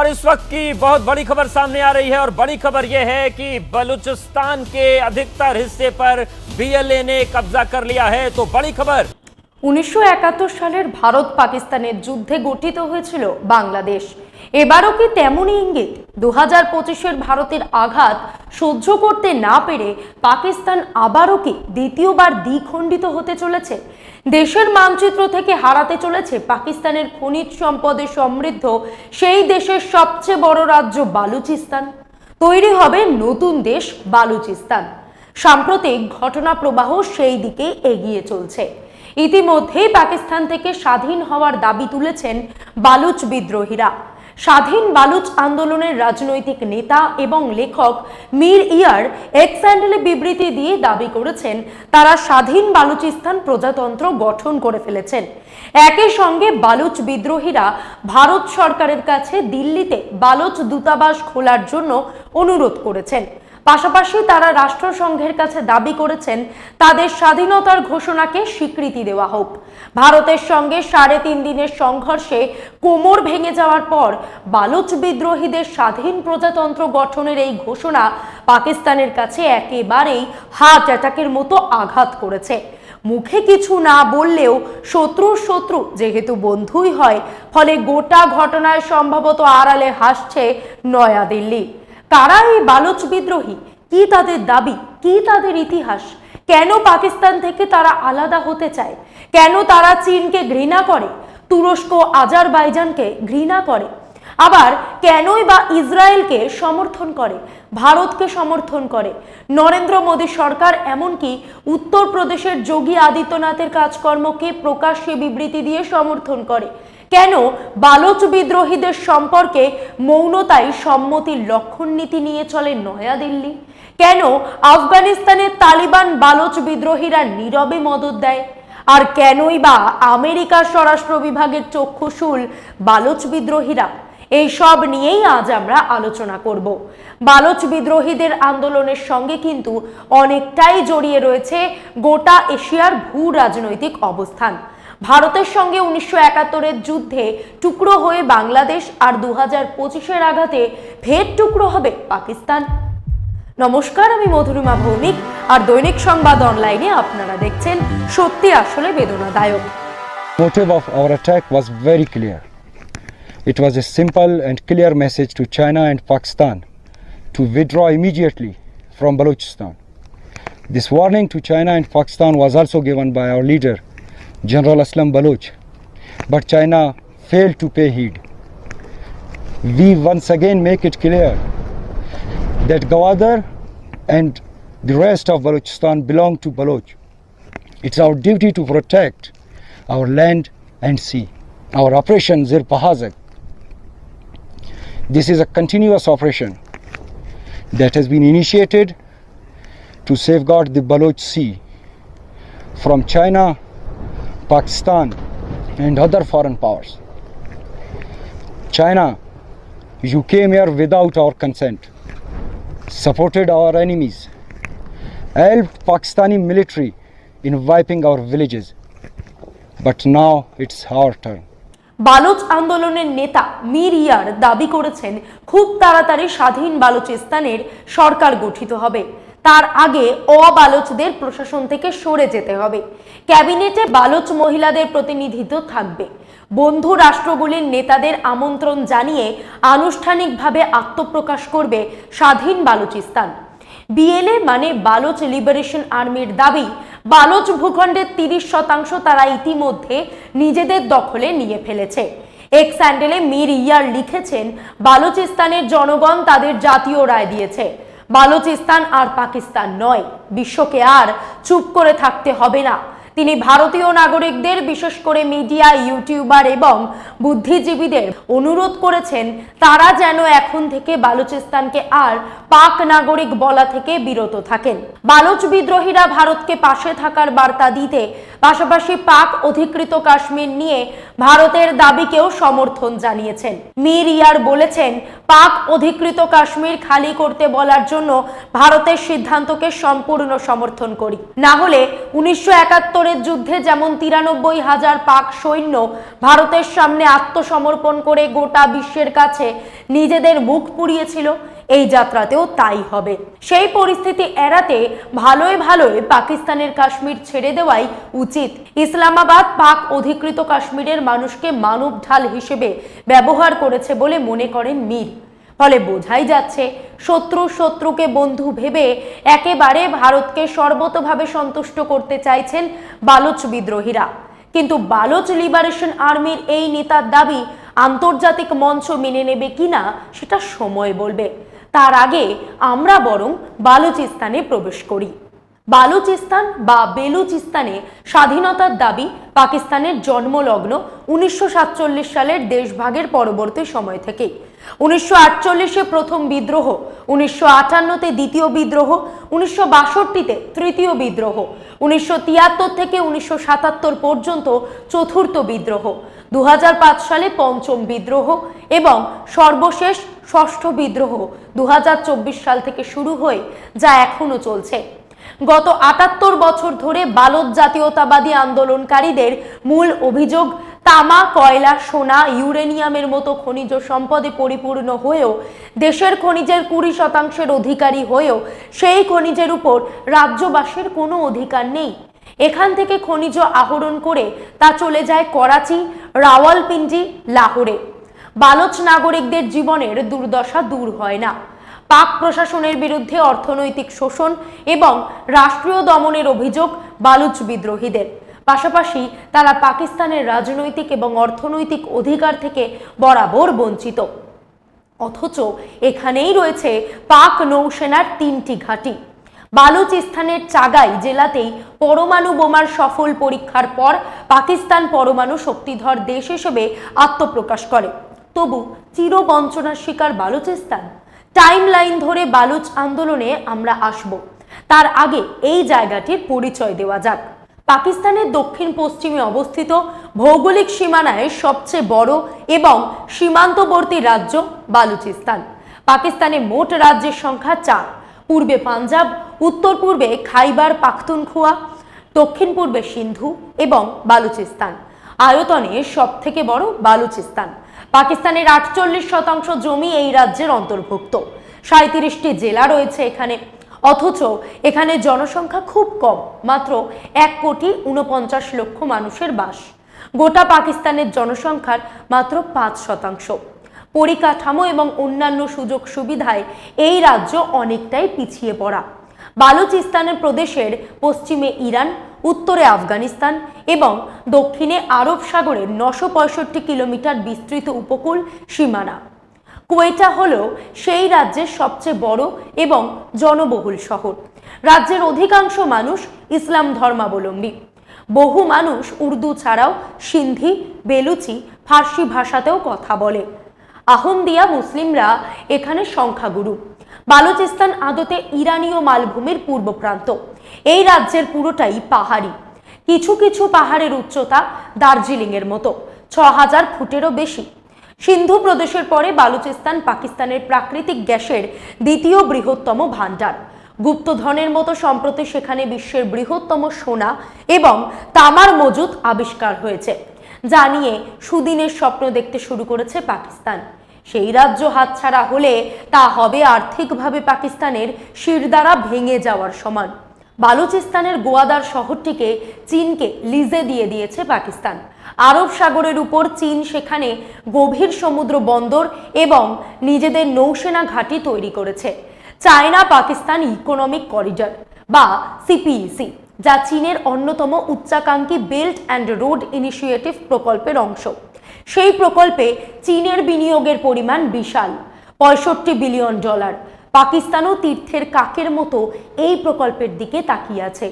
और इस वक्त की बहुत बड़ी खबर सामने आ रही है और बड़ी खबर यह है कि बलूचिस्तान के अधिकतर हिस्से पर बीएलए ने कब्जा कर लिया है तो बड़ी खबर উনিশশো একাত্তর সালের ভারত পাকিস্তানের যুদ্ধে গঠিত হয়েছিল বাংলাদেশ এবারও কি তেমনই ইঙ্গিত দু হাজার পঁচিশের ভারতের আঘাত সহ্য করতে না পেরে পাকিস্তান আবারও কি দ্বিতীয়বার দ্বিখণ্ডিত হতে চলেছে দেশের মানচিত্র থেকে হারাতে চলেছে পাকিস্তানের খনিজ সম্পদে সমৃদ্ধ সেই দেশের সবচেয়ে বড় রাজ্য বালুচিস্তান। তৈরি হবে নতুন দেশ বালুচিস্তান। সাম্প্রতিক ঘটনা প্রবাহ সেই দিকে এগিয়ে চলছে। ইতিমধ্যেই পাকিস্তান থেকে স্বাধীন হওয়ার দাবি তুলেছেন বালুচ বিদ্রোহীরা। স্বাধীন বালুচ আন্দোলনের রাজনৈতিক নেতা এবং লেখক মীর ইয়ার এক স্যান্ডেলে বিবৃতি দিয়ে দাবি করেছেন, তারা স্বাধীন বালুচিস্তান প্রজাতন্ত্র গঠন করে ফেলেছেন। একই সঙ্গে বালুচ বিদ্রোহীরা ভারত সরকারের কাছে দিল্লিতে বালুচ দূতাবাস খোলার জন্য অনুরোধ করেছেন। পাশাপাশি তারা রাষ্ট্রসংঘের কাছে দাবি করেছেন, তাদের স্বাধীনতার ঘোষণাকে স্বীকৃতি দেওয়া হোক। ভারতের সঙ্গে সাড়ে তিন দিনের সংঘর্ষে কোমর ভেঙে যাওয়ার পর বালুচ বিদ্রোহীদের স্বাধীন প্রজাতন্ত্র গঠনের এই ঘোষণা পাকিস্তানের কাছে একেবারেই হার্ট অ্যাটাকের মতো আঘাত করেছে। মুখে কিছু না বললেও শত্রুর শত্রু যেহেতু বন্ধুই হয়, ফলে গোটা ঘটনায় সম্ভবত আড়ালে হাসছে নয়াদিল্লি কারা এই বালোচ বিদ্রোহী? কি তাদের দাবি? কি তাদের ইতিহাস? কেন পাকিস্তান থেকে তারা আলাদা হতে চায়? কেন তারা চীনকে ঘৃণা করে? তুরস্ক আজারবাইজানকে ঘৃণা করে? আবার কেনই বা ইসরায়েলকে সমর্থন করে? ভারতকে সমর্থন করে? নরেন্দ্র মোদী সরকার এমনকি উত্তরপ্রদেশের যোগী আদিত্যনাথের কাজকর্মকে প্রকাশ্যে বিবৃতি দিয়ে সমর্থন করে। কেন বালোচ বিদ্রোহীদের সম্পর্কে মৌনতাই সম্মতির লক্ষণ নীতি নিয়ে চলে নয়াদিল্লি কেন আফগানিস্তানের তালিবান বালোচ বিদ্রোহীরা নীরবে মদত দেয়? আর কেনই বা আমেরিকার স্বরাষ্ট্র বিভাগের চক্ষুশুল বালোচ বিদ্রোহীরা? এই সব নিয়েই আজ আমরা আলোচনা করব। বালোচ বিদ্রোহীদের আন্দোলনের সঙ্গে কিন্তু অনেকটাই জড়িয়ে রয়েছে গোটা এশিয়ার ভূ রাজনৈতিক অবস্থান। ভারতের সঙ্গে উনিশশো একাত্তরের যুদ্ধে টুকরো হয়ে বাংলাদেশ আর দু হাজার পঁচিশের আঘাতে ফের টুকরো হবে পাকিস্তান নমস্কার আমি মধুরিমা ভৌমিক আর দৈনিক সংবাদ অনলাইনে আপনারা দেখছেন সত্যি আসলে বেদনাদায়ক motive of our attack was very clear. It was a simple and clear message to China and Pakistan to withdraw immediately from Balochistan. This warning to China and Pakistan was also given by our leader, General Aslam Baloch, but China failed to pay heed. We once again make it clear that Gawadar and the rest of Balochistan belong to Baloch. It's our duty to protect our land and sea. Our operation Zir Pahazak. This is a continuous operation that has been initiated to safeguard the Baloch Sea from China, Pakistan, and other foreign powers. China, you came here without our consent, supported our enemies, helped Pakistani military in wiping our villages. But now it's our turn. Baloch আন্দোলনের নেতা মীর ইয়ার দাবি করেছেন খুব তাড়াতাড়ি স্বাধীন বালুচিস্তানের সরকার গঠিত হবে তার আগে অবালোচদের প্রশাসন থেকে সরে যেতে হবে। ক্যাবিনেটে বালোচ মহিলাদের প্রতিনিধিত্ব থাকবে। বন্ধু রাষ্ট্রগুলির নেতাদের আমন্ত্রণ জানিয়ে আনুষ্ঠানিকভাবে আত্মপ্রকাশ করবে স্বাধীন বালুচিস্তান। বিএলএ মানে বালোচ লিবারেশন আর্মির দাবি, বালোচ ভূখণ্ডের তিরিশ শতাংশ তারা ইতিমধ্যে নিজেদের দখলে নিয়ে ফেলেছে। এক্স স্যান্ডেলে মির ইয়ার লিখেছেন, বালুচিস্তানের জনগণ তাদের জাতীয় রায় দিয়েছে। বালুচিস্তান আর পাকিস্তান নয়। বিশ্বকে আর চুপ করে থাকতে হবে না। তিনি ভারতীয় নাগরিকদের, বিশেষ করে মিডিয়া, ইউটিউবার এবং বুদ্ধিজীবীদের অনুরোধ করেছেন, তারা যেন এখন থেকে বালুচিস্তানকে আর পাক নাগরিক বলা থেকে বিরত থাকেন। বালোচ বিদ্রোহীরা ভারতকে পাশে থাকার বার্তা দিতে, পাশাপাশি পাক অধিকৃত কাশ্মীর নিয়ে ভারতের দাবিকেও সমর্থন জানিয়েছেন। মির ইয়ার বলেছেন, পাক অধিকৃত কাশ্মীর খালি করতে বলার জন্য ভারতের সিদ্ধান্তকে সম্পূর্ণ সমর্থন করি। না হলে উনিশশো একাত্তরের যুদ্ধে যেমন তিরানব্বই হাজার পাক সৈন্য ভারতের সামনে আত্মসমর্পণ করে গোটা বিশ্বের কাছে নিজেদের মুখ পুড়িয়েছিল, এই যাত্রাতেও তাই হবে। সেই পরিস্থিতি এড়াতে ভালোই ভালোই পাকিস্তানের কাশ্মীর ছেড়ে দেওয়াই উচিত। ইসলামাবাদ, পাক অধিকৃত কাশ্মীরের মানুষকে মানব ঢাল হিসেবে ব্যবহার করেছে বলে মনে করেন মীর। ফলে বোঝাই যাচ্ছে, শত্রু শত্রুকে বন্ধু ভেবে একেবারে ভারতকে সর্বতভাবে সন্তুষ্ট করতে চাইছেন বালোচ বিদ্রোহীরা। কিন্তু বালোচ লিবারেশন আর্মির এই নেতার দাবি আন্তর্জাতিক মঞ্চ মেনে নেবে কিনা, সেটা সময় বলবে। তার আগে আমরা বরং বালুচিস্তানে প্রবেশ করি। বালুচিস্তান বা বেলুচিস্তানে স্বাধীনতার দাবি পাকিস্তানের জন্মলগ্ন উনিশশো সাতচল্লিশ সালের দেশভাগের পরবর্তী সময় থেকেই। উনিশশো প্রথম বিদ্রোহ, উনিশশো আটান্নতে দ্বিতীয় বিদ্রোহ, উনিশশো বাষট্টিতে তৃতীয় বিদ্রোহ, উনিশশো তিয়াত্তর থেকে উনিশশো সাতাত্তর পর্যন্ত চতুর্থ বিদ্রোহ দু সালে পঞ্চম বিদ্রোহ এবং সর্বশেষ ষষ্ঠ বিদ্রোহ দু হাজার চব্বিশ সাল থেকে শুরু হয়ে যা এখনও চলছে। গত আটাত্তর বছর ধরে বালদ জাতীয়তাবাদী আন্দোলনকারীদের মূল অভিযোগ তামা, কয়লা, সোনা, ইউরেনিয়ামের মতো খনিজ সম্পদে পরিপূর্ণ হয়েও দেশের খনিজের কুড়ি শতাংশের অধিকারী হয়েও সেই খনিজের উপর রাজ্যবাসীর কোনো অধিকার নেই। এখান থেকে খনিজ আহরণ করে তা চলে যায় করাচি, রাওয়ালপিন্ডি, লাহোরে। বালোচ নাগরিকদের জীবনের দুর্দশা দূর হয় না। পাক প্রশাসনের বিরুদ্ধে অর্থনৈতিক শোষণ এবং রাষ্ট্রীয় দমনের অভিযোগ বালুচ বিদ্রোহীদের। পাশাপাশি তারা পাকিস্তানের রাজনৈতিক এবং অর্থনৈতিক অধিকার থেকে বরাবর বঞ্চিত। অথচ এখানেই রয়েছে পাক নৌসেনার তিনটি ঘাঁটি। বালুচিস্তানের চাগাই জেলাতেই পরমাণু বোমার সফল পরীক্ষার পর পাকিস্তান পরমাণু শক্তিধর দেশ হিসেবে আত্মপ্রকাশ করে। তবু চিরবঞ্চনার শিকার বালুচিস্তান। টাইম লাইন ধরে বালুচ আন্দোলনে আমরা আসব। তার আগে এই জায়গাটির পরিচয় দেওয়া যাক। পাকিস্তানের দক্ষিণ পশ্চিমে অবস্থিত ভৌগোলিক সীমানায় সবচেয়ে বড় এবং সীমান্তবর্তী রাজ্য বালুচিস্তান। পাকিস্তানে মোট রাজ্যের সংখ্যা চার। পূর্বে পাঞ্জাব উত্তর পূর্বে খাইবার পাখতুনখুয়া দক্ষিণ পূর্বে সিন্ধু এবং বালুচিস্তান। আয়তনে সব থেকে বড় বালুচিস্তান। পাকিস্তানের আটচল্লিশ শতাংশ জমি এই রাজ্যের অন্তর্ভুক্ত। সাঁত্রিশটি জেলা রয়েছে এখানে। অথচ এখানে জনসংখ্যা খুব কম, মাত্র এক কোটি উনপঞ্চাশ লক্ষ মানুষের বাস। গোটা পাকিস্তানের জনসংখ্যার মাত্র পাঁচ শতাংশ। পরিকাঠামো এবং অন্যান্য সুযোগ সুবিধায় এই রাজ্য অনেকটাই পিছিয়ে পড়া। বালুচিস্তানের প্রদেশের পশ্চিমে ইরান, উত্তরে আফগানিস্তান এবং দক্ষিণে আরব সাগরের নশো কিলোমিটার বিস্তৃত উপকূল সীমানা। কুয়েটা হল সেই রাজ্যের সবচেয়ে বড় এবং জনবহুল শহর। রাজ্যের অধিকাংশ মানুষ ইসলাম ধর্মাবলম্বী। বহু মানুষ উর্দু ছাড়াও সিন্ধি, বেলুচি, ফার্সি ভাষাতেও কথা বলে। আহমদিয়া মুসলিমরা এখানে সংখ্যাগুরু। বালুচিস্তান আদতে ইরানীয় মালভূমির পূর্ব প্রান্ত। এই রাজ্যের পুরোটাই পাহাড়ি। কিছু কিছু পাহাড়ের উচ্চতা দার্জিলিংয়ের মতো। ছ হাজার ফুটেরও বেশি। সিন্ধু প্রদেশের পরে বালুচিস্তান পাকিস্তানের প্রাকৃতিক গ্যাসের দ্বিতীয় বৃহত্তম ভাণ্ডার। গুপ্তধনের মতো সম্প্রতি সেখানে বিশ্বের বৃহত্তম সোনা এবং তামার মজুদ আবিষ্কার হয়েছে, যা নিয়ে সুদিনের স্বপ্ন দেখতে শুরু করেছে পাকিস্তান। সেই রাজ্য হাতছাড়া হলে তা হবে আর্থিকভাবে পাকিস্তানের শিরদাঁড়া ভেঙে যাওয়ার সমান। বালুচিস্তানের গোয়াদার শহরটিকে চীনকে লিজে দিয়ে দিয়েছে পাকিস্তান। আরব সাগরের উপর চীন সেখানে গভীর সমুদ্র বন্দর এবং নিজেদের নৌসেনা ঘাঁটি তৈরি করেছে। চায়না পাকিস্তান ইকোনমিক করিডর বা সিপিইসি যা চীনের অন্যতম উচ্চাকাঙ্ক্ষী বেল্ট অ্যান্ড রোড ইনিশিয়েটিভ প্রকল্পের অংশ। সেই প্রকল্পে চীনের বিনিয়োগের পরিমাণ বিশাল, পঁয়ষট্টি বিলিয়ন ডলার। পাকিস্তানও তীর্থের কাকের মতো এই প্রকল্পের দিকে তাকিয়ে আছে।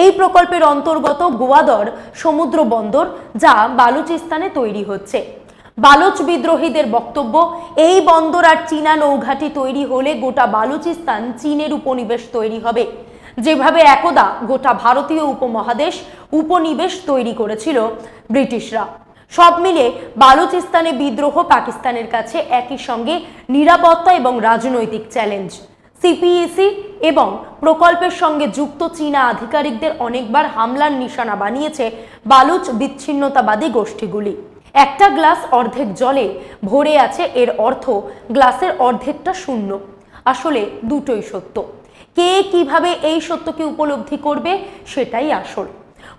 এই প্রকল্পের অন্তর্গত গোয়াদর সমুদ্র বন্দর যা বালুচিস্তানে তৈরি হচ্ছে। বালুচ বিদ্রোহীদের বক্তব্য, এই বন্দর আর চীনা নৌঘাটি তৈরি হলে গোটা বালুচিস্তান চীনের উপনিবেশ তৈরি হবে। যেভাবে একদা গোটা ভারতীয় উপমহাদেশ উপনিবেশ তৈরি করেছিল ব্রিটিশরা। সব মিলে বালুচিস্তানে বিদ্রোহ পাকিস্তানের কাছে একই সঙ্গে নিরাপত্তা এবং রাজনৈতিক চ্যালেঞ্জ। সিপিইসি এবং প্রকল্পের সঙ্গে যুক্ত চীনা আধিকারিকদের অনেকবার হামলার নিশানা বানিয়েছে বালুচ বিচ্ছিন্নতাবাদী গোষ্ঠীগুলি। একটা গ্লাস অর্ধেক জলে ভরে আছে এর অর্থ গ্লাসের অর্ধেকটা শূন্য। আসলে দুটোই সত্য। কে কীভাবে এই সত্যকে উপলব্ধি করবে সেটাই আসল।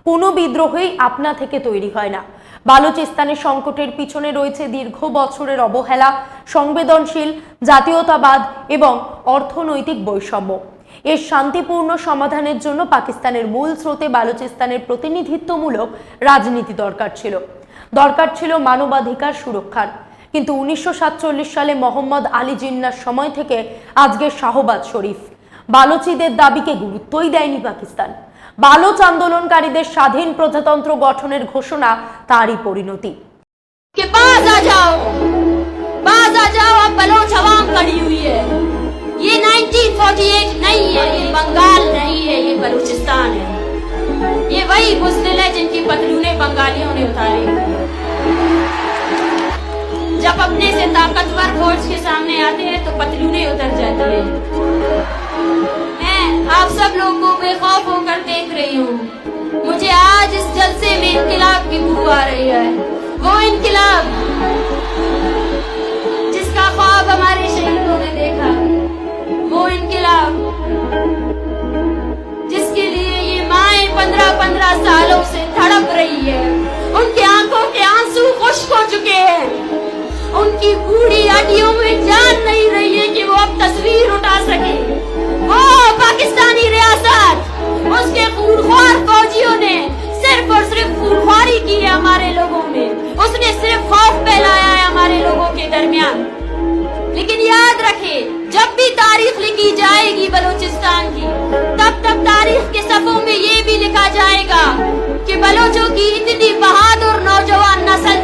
কোনো বিদ্রোহই আপনা থেকে তৈরি হয় না। বালুচিস্তানের সংকটের পিছনে রয়েছে দীর্ঘ বছরের অবহেলা, সংবেদনশীল, জাতীয়তাবাদ এবং অর্থনৈতিক বৈষম্য। এর শান্তিপূর্ণ সমাধানের জন্য পাকিস্তানের মূল স্রোতে বালুচিস্তানের প্রতিনিধিত্বমূলক রাজনীতি দরকার ছিল। দরকার ছিল মানবাধিকার সুরক্ষার। কিন্তু উনিশশো সাতচল্লিশ সালে মোহাম্মদ আলী জিন্নার সময় থেকে আজকের শাহবাজ শরীফ। বালোচিদের দাবিকে গুরুত্বই দেয়নি পাকিস্তান। বালোচ আন্দোলনকারীদের স্বাধীন প্রজাতন্ত্র গঠনের ঘোষণা তারই পরিণতি के पास आ जाओ पास आ जाओ अब बलोच अवाम खड़ी हुई है ये 1948 नहीं है ये बंगाल नहीं है ये बलूचिस्तान है ये वही मुस्लिम है जिनकी पतलूने बंगालियों ने उतारी जब अपने से ताकतवर फोर्स के सामने आते हैं तो पतलूने उतर जाती है मैं आप सब लोगों को बेखौफ होकर देख रही हूँ। मुझे आज इस जलसे में इनकलाब की बू आ रही है। वो इनकलाब जिसका ख्वाब हमारे शहीदों ने देखा, वो इनकलाब जिसके लिए ये माए पंद्रह पंद्रह सालों से तड़प रही है। उनकी आँखों के आँसू खुश्क हो चुके हैं। उनकी बूढ़ी हड्डियों में जान नहीं रही है कि वो अब तस्वीर उठा सके। पाकिस्तानी रियासत, उसके खूनख्वार फौजियों ने सिर्फ़ और सिर्फ़ खूनख्वारी की है हमारे लोगों में। उसने सिर्फ़ खौफ फैलाया है हमारे लोगों के दरमियान। लेकिन याद रखे, जब भी तारीख लिखी जाएगी बलूचिस्तान की, तब तब तारीख के सफों में ये भी लिखा जाएगा कि बलोचों की इतनी बहादुर नौजवान नस्ल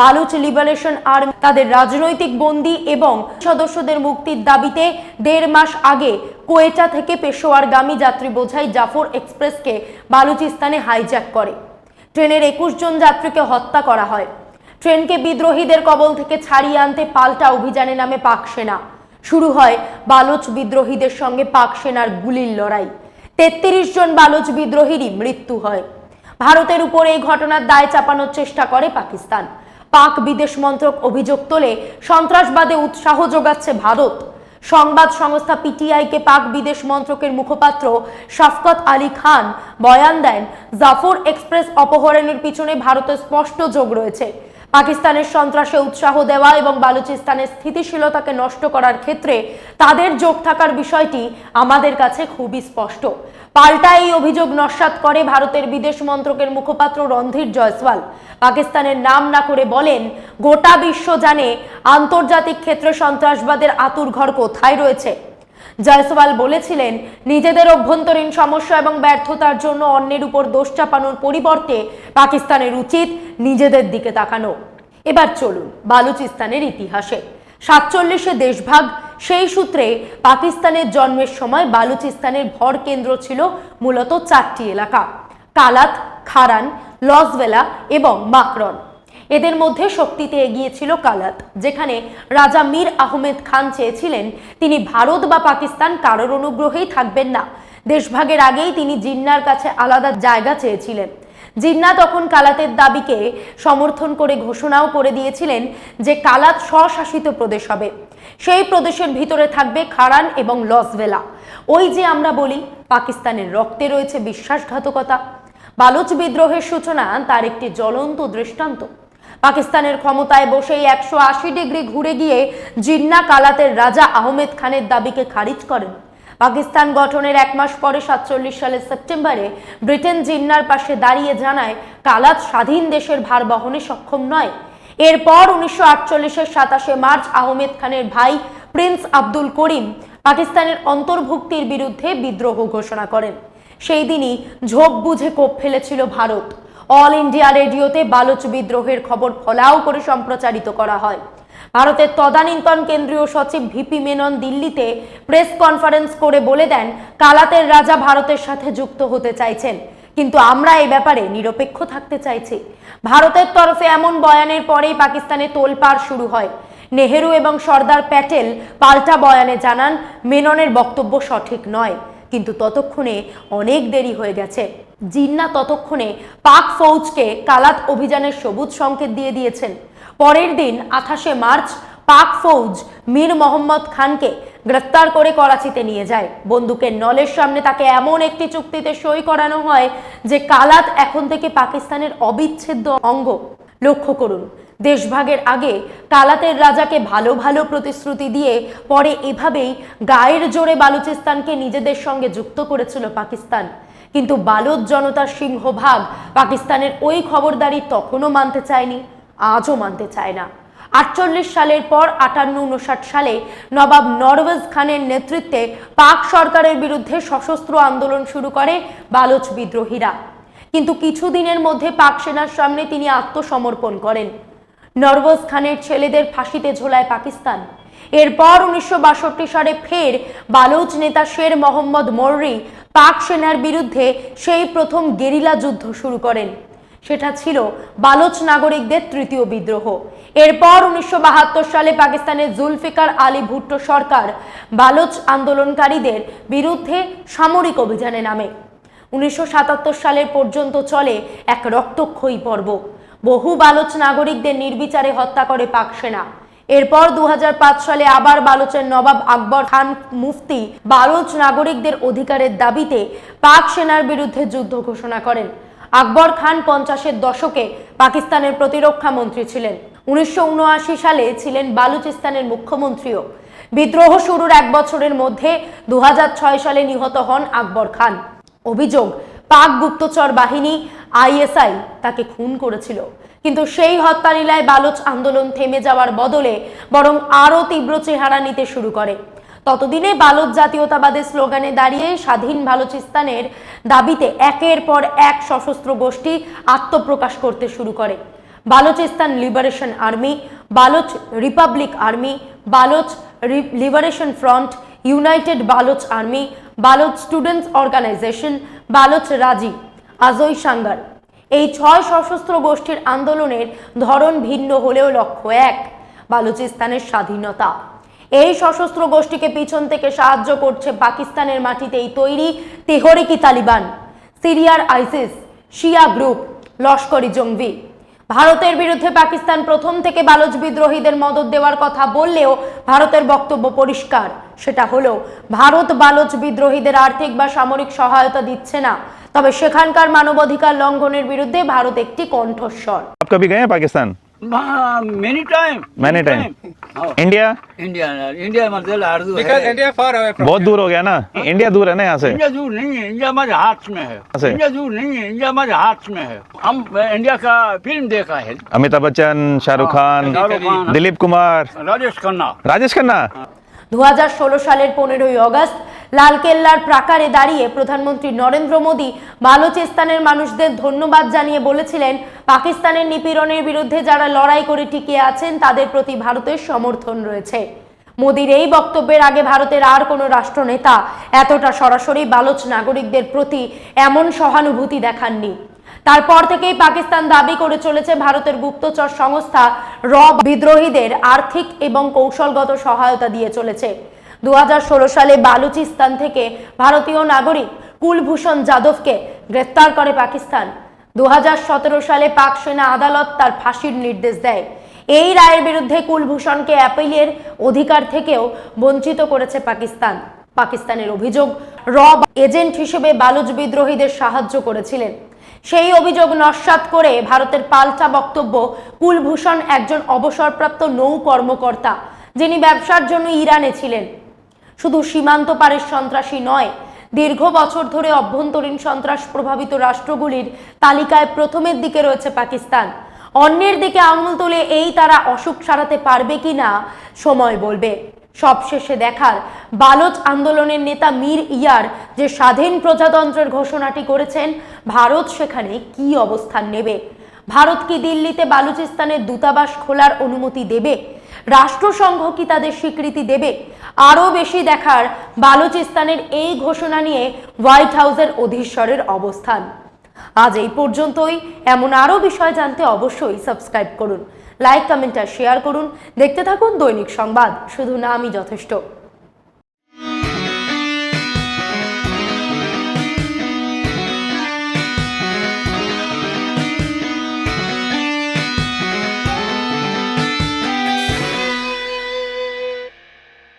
বালুচ লিবারেশন আর্মি তাদের রাজনৈতিক বন্দী এবং সদস্যদের মুক্তির দাবিতে দেড় মাস আগে কোয়েটা থেকে পেশোয়ারগামী যাত্রী বোঝাই জাফর এক্সপ্রেসকে বালুচিস্তানে হাইজ্যাক করে। ট্রেনের একুশ জন যাত্রীকে হত্যা করা হয়। ট্রেনকে বিদ্রোহীদের কবল থেকে ছাড়িয়ে আনতে পাল্টা অভিযানে নামে পাক সেনা। শুরু হয় বালুচ বিদ্রোহীদের সঙ্গে পাক সেনার গুলির লড়াই। তেত্রিশ জন বালুচ বিদ্রোহীরই মৃত্যু হয়। ভারতের উপর এই ঘটনার দায় চাপানোর চেষ্টা করে পাকিস্তান। পাক বিদেশ মন্ত্রক অভিযোগ তোলে সন্ত্রাসবাদে উৎসাহ যোগাচ্ছে ভারত। সংবাদ সংস্থা পিটিআইকে পাক বিদেশ মন্ত্রকের মুখপাত্র শাফকত আলী খান বয়ান দেন, জাফর এক্সপ্রেস অপহরণের পিছনে ভারতের স্পষ্ট যোগ রয়েছে। পাকিস্তানের সন্ত্রাসে উৎসাহ দেওয়া এবং বালুচিস্তানের স্থিতিশীলতাকে নষ্ট করার ক্ষেত্রে তাদের যোগ থাকার বিষয়টি আমাদের কাছে খুবই স্পষ্ট। পাল্টা এই অভিযোগ নস্যাৎ করে ভারতের বিদেশ মন্ত্রকের মুখপাত্র রণধীর জয়সওয়াল। পাকিস্তানের নাম না করে বলেন, গোটা বিশ্ব জানে আন্তর্জাতিক ক্ষেত্রে সন্ত্রাসবাদের আতুর ঘর কোথায় রয়েছে। জয়সওয়াল বলেছিলেন, নিজেদের অভ্যন্তরীণ সমস্যা এবং ব্যর্থতার জন্য অন্যের উপর দোষ চাপানোর পরিবর্তে পাকিস্তানের উচিত নিজেদের দিকে তাকানো। এবার চলুন বালুচিস্তানের ইতিহাসে। সাতচল্লিশে দেশভাগ সেই সূত্রে পাকিস্তানের জন্মের সময় বালুচিস্তানের ভর কেন্দ্র ছিল মূলত চারটি এলাকা, কালাত, খারান লসভেলা এবং মাকরন। এদের মধ্যে শক্তিতে এগিয়েছিল কালাত, যেখানে রাজা মীর আহমেদ খান চেয়েছিলেন তিনি ভারত বা পাকিস্তান কারোর অনুগ্রহেই থাকবেন না। দেশভাগের আগেই তিনি জিন্নার কাছে আলাদা জায়গা চেয়েছিলেন। জিন্না তখন কালাতের দাবিকে সমর্থন করে ঘোষণাও করে দিয়েছিলেন যে কালাত স্বশাসিত প্রদেশ হবে। সেই প্রদেশের ভিতরে থাকবে খারান এবং লসভেলা ওই যে আমরা বলি, পাকিস্তানের রক্তে রয়েছে বিশ্বাসঘাতকতা। বালুচ বিদ্রোহের সূচনা তার একটি জ্বলন্ত দৃষ্টান্ত। পাকিস্তানের ক্ষমতায় বসেই একশো আশি ডিগ্রি ঘুরে গিয়ে জিন্না কালাতের রাজা আহমেদ খানের দাবিকে খারিজ করেন। পাকিস্তান গঠনের এক মাস পরে সাতচল্লিশ সালের সেপ্টেম্বরে ব্রিটেন জিন্নার পাশে দাঁড়িয়ে জানায়, কালাত স্বাধীন দেশের ভার বহনে সক্ষম নয়। এরপর উনিশশো আটচল্লিশের সাতাশে মার্চ আহমেদ খানের ভাই প্রিন্স আব্দুল করিম পাকিস্তানের অন্তর্ভুক্তির বিরুদ্ধে বিদ্রোহ ঘোষণা করেন। সেই দিনই ঝোপ বুঝে কোপ ফেলেছিল ভারত। অল ইন্ডিয়া রেডিওতে বালোচ বিদ্রোহের খবর ফলাও করে সম্প্রচারিত করা হয়। ভারতের তদানীন্তন কেন্দ্রীয় সচিব ভিপি মেনন দিল্লিতে প্রেস কনফারেন্স করে বলে দেন, কালাতের রাজা ভারতের সাথে যুক্ত হতে চাইছেন। কিন্তু আমরা এই ব্যাপারে নিরপেক্ষ থাকতে চাইছি। ভারতের তরফে এমন বয়ানের পরেই পাকিস্তানে তোলপাড় শুরু হয়। নেহেরু এবং সর্দার প্যাটেল পাল্টা বয়ানে জানান, মেননের বক্তব্য সঠিক নয়। কিন্তু ততক্ষণে অনেক দেরি হয়ে গেছে। জিন্না ততক্ষণে পাক ফৌজকে কালাত অভিযানের সবুজ সংকেত দিয়ে দিয়েছেন। পরের দিন আঠাশে মার্চ পাক ফৌজ মীর মোহাম্মদ খানকে গ্রেফতার করে করাচিতে নিয়ে যায়। বন্দুকের নলের সামনে তাকে এমন একটি চুক্তিতে সই করানো হয় যে কালাত এখন থেকে পাকিস্তানের অবিচ্ছেদ্য অঙ্গ। লক্ষ্য করুন, দেশভাগের আগে কালাতের রাজাকে ভালো ভালো প্রতিশ্রুতি দিয়ে পরে এভাবেই গায়ের জোরে বালুচিস্তানকে নিজেদের সঙ্গে যুক্ত করেছিল পাকিস্তান। কিন্তু বালুচ জনতার সিংহভাগ পাকিস্তানের ওই খবরদারি তখনও মানতে চায়নি। আজও মানতে চায় না। আটচল্লিশ সালের পর আটান্ন উনষাট সালে নবাব নরওয়েজ খানের নেতৃত্বে পাক সরকারের বিরুদ্ধে সশস্ত্র আন্দোলন শুরু করে বালোচ বিদ্রোহীরা। কিন্তু কিছুদিনের মধ্যে পাক সেনার সামনে তিনি আত্মসমর্পণ করেন। নরওয়াজ খানের ছেলেদের ফাঁসিতে ঝোলায় পাকিস্তান। এরপর উনিশশো বাষট্টি সালে ফের বালুচ নেতা শের মোহাম্মদ মর্রি পাক সেনার বিরুদ্ধে সেই প্রথম গেরিলা যুদ্ধ শুরু করেন। সেটা ছিল বালোচ নাগরিকদের তৃতীয় বিদ্রোহ। এরপর উনিশশো বাহাত্তর সালে পাকিস্তানের জুলফিকার আলী ভুট্টো সরকার বালোচ আন্দোলনকারীদের বিরুদ্ধে সামরিক অভিযানে নামে। উনিশশো সাতাত্তর সালের পর্যন্ত চলে এক রক্তক্ষয়ী পর্ব। বহু বালোচ নাগরিকদের নির্বিচারে হত্যা করে পাক সেনা। এরপর দু হাজার পাঁচ সালে আবার বালোচের নবাব আকবর খান মুফতি বালোচ নাগরিকদের অধিকারের দাবিতে পাক সেনার বিরুদ্ধে যুদ্ধ ঘোষণা করেন। আকবর খান পঞ্চাশের দশকে পাকিস্তানের প্রতিরক্ষা মন্ত্রী ছিলেন। উনিশশো উনআশি সালে ছিলেন বালুচিস্তানের মুখ্যমন্ত্রীও। বিদ্রোহ শুরুর এক বছরের মধ্যে দুহাজার ছয় সালে নিহত হন আকবর খান। অভিযোগ, পাক গুপ্তচর বাহিনী, আইএসআই, তাকে খুন করেছিল। কিন্তু সেই হত্যালীলায় বালোচ আন্দোলন থেমে যাওয়ার বদলে বরং আরও তীব্র চেহারা নিতে শুরু করে। ততদিনে বালোচ জাতীয়তাবাদের স্লোগানে দাঁড়িয়ে স্বাধীন বালুচিস্তানের দাবিতে একের পর এক সশস্ত্র গোষ্ঠী আত্মপ্রকাশ করতে শুরু করে। Balochistan liberation army, Baloch republic army, Baloch liberation front, united Baloch army, Baloch students organisation, Baloch Raji, Aajoi Sangar. এই ছয় সশস্ত্র গোষ্ঠীর আন্দোলনের ধরন ভিন্ন হলেও লক্ষ্য এক, বালুচিস্তানের স্বাধীনতা। এই সশস্ত্র গোষ্ঠীকে পিছন থেকে সাহায্য করছে পাকিস্তানের মাটিতেই তৈরি তেহরিকি তালিবান, সিরিয়ার আইসিস, শিয়া গ্রুপ লস্করি জঙ্গি। ভারতের বিরুদ্ধে পাকিস্তান প্রথম থেকে বালুচ বিদ্রোহীদের মদত দেওয়ার কথা বললেও ভারতের বক্তব্য পরিষ্কার। সেটা হলো, ভারত বালুচ বিদ্রোহীদের আর্থিক বা সামরিক সহায়তা দিচ্ছে না। তবে সেখানকার মানবাধিকার লঙ্ঘনের বিরুদ্ধে ভারত একটি কণ্ঠস্বর। आप कभी time. Many Pakistan many time many time India India India मतलब है India far away from. बहुत दूर हो गया ना? इंडिया दूर है ना यहाँ से? इंडिया दूर नहीं है इंडिया हमारे हाथ में है? इंडिया दूर नहीं है इंडिया हमारे हाथ में है। हम इंडिया का फ़िल्म देखा है। अमिताभ बच्चन शाहरुख खान दिलीप कुमार राजेश खन्ना राजेश खन्ना দু হাজার ষোলো সালের পনেরোই অগস্ট লালকেল্লার প্রাকারে দাঁড়িয়ে প্রধানমন্ত্রী নরেন্দ্র মোদী বালুচিস্তানের মানুষদের ধন্যবাদ জানিয়ে বলেছিলেন, পাকিস্তানের নিপীড়নের বিরুদ্ধে যারা লড়াই করে টিকে আছেন, তাদের প্রতি ভারতের সমর্থন রয়েছে। মোদীর এই বক্তব্যের আগে ভারতের আর কোনো রাষ্ট্রনেতা এতটা সরাসরি বালোচ নাগরিকদের প্রতি এমন সহানুভূতি দেখাননি। তারপর থেকেই পাকিস্তান দাবি করে চলেছে ভারতের গুপ্তচর সংস্থা র বিদ্রোহীদের আর্থিক এবং কৌশলগত সহায়তা দিয়ে চলেছে। দু হাজার ষোলো সালে বালুচিস্তান থেকে ভারতীয় নাগরিক কুলভূষণ যাদবকে গ্রেফতার করে পাকিস্তান। দু হাজার সতেরো সালে পাক সেনা আদালত তার ফাঁসির নির্দেশ দেয়। এই রায়ের বিরুদ্ধে কুলভূষণকে অ্যাপিলের অধিকার থেকেও বঞ্চিত করেছে পাকিস্তান। পাকিস্তানের অভিযোগ, রব এজেন্ট হিসেবে বালুচ বিদ্রোহীদের সাহায্য করেছিলেন। সেই অভিযোগ নস্যাৎ করে ভারতের পাল্টা বক্তব্য কুলভূষণ একজন অবসরপ্রাপ্ত নৌ কর্মকর্তা, যিনি ব্যবসার জন্য ইরানে ছিলেন। শুধু সীমান্ত পারের সন্ত্রাসী নয়, দীর্ঘ বছর ধরে অভ্যন্তরীণ সন্ত্রাস প্রভাবিত রাষ্ট্রগুলির তালিকায় প্রথমের দিকে রয়েছে পাকিস্তান। অন্যের দিকে আঙুল তুলে এই তারা অসুখ সারাতে পারবে কি না সময় বলবে। সবশেষে দেখার বালোচ আন্দোলনের নেতা মীর ইয়ার যে স্বাধীন প্রজাতন্ত্রের ঘোষণাটি করেছেন, ভারত সেখানে কি অবস্থান নেবে? ভারত কি দিল্লিতে বালুচিস্তানের দূতাবাস খোলার অনুমতি দেবে? রাষ্ট্রসংঘ কি তাদের স্বীকৃতি দেবে? আরও বেশি দেখার, বালুচিস্তানের এই ঘোষণা নিয়ে হোয়াইট হাউসের অধীশ্বরের অবস্থান। আজ এই পর্যন্তই। এমন আরও বিষয় জানতে অবশ্যই সাবস্ক্রাইব করুন। লাইক কমেন্ট আর শেয়ার করুন। দেখতে থাকুন দৈনিক সংবাদ। শুধু নামই যথেষ্ট।